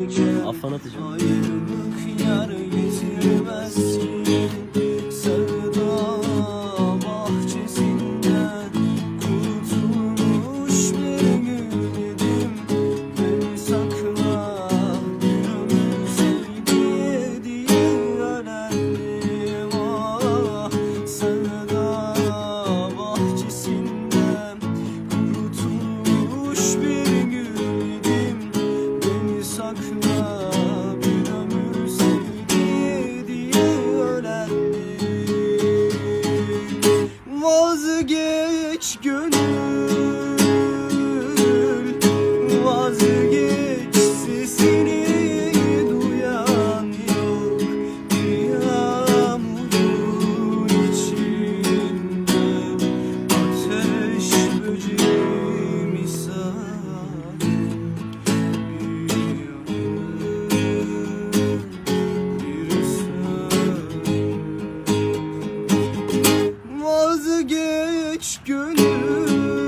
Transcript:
Affan atacağım. gönlüm geç gönül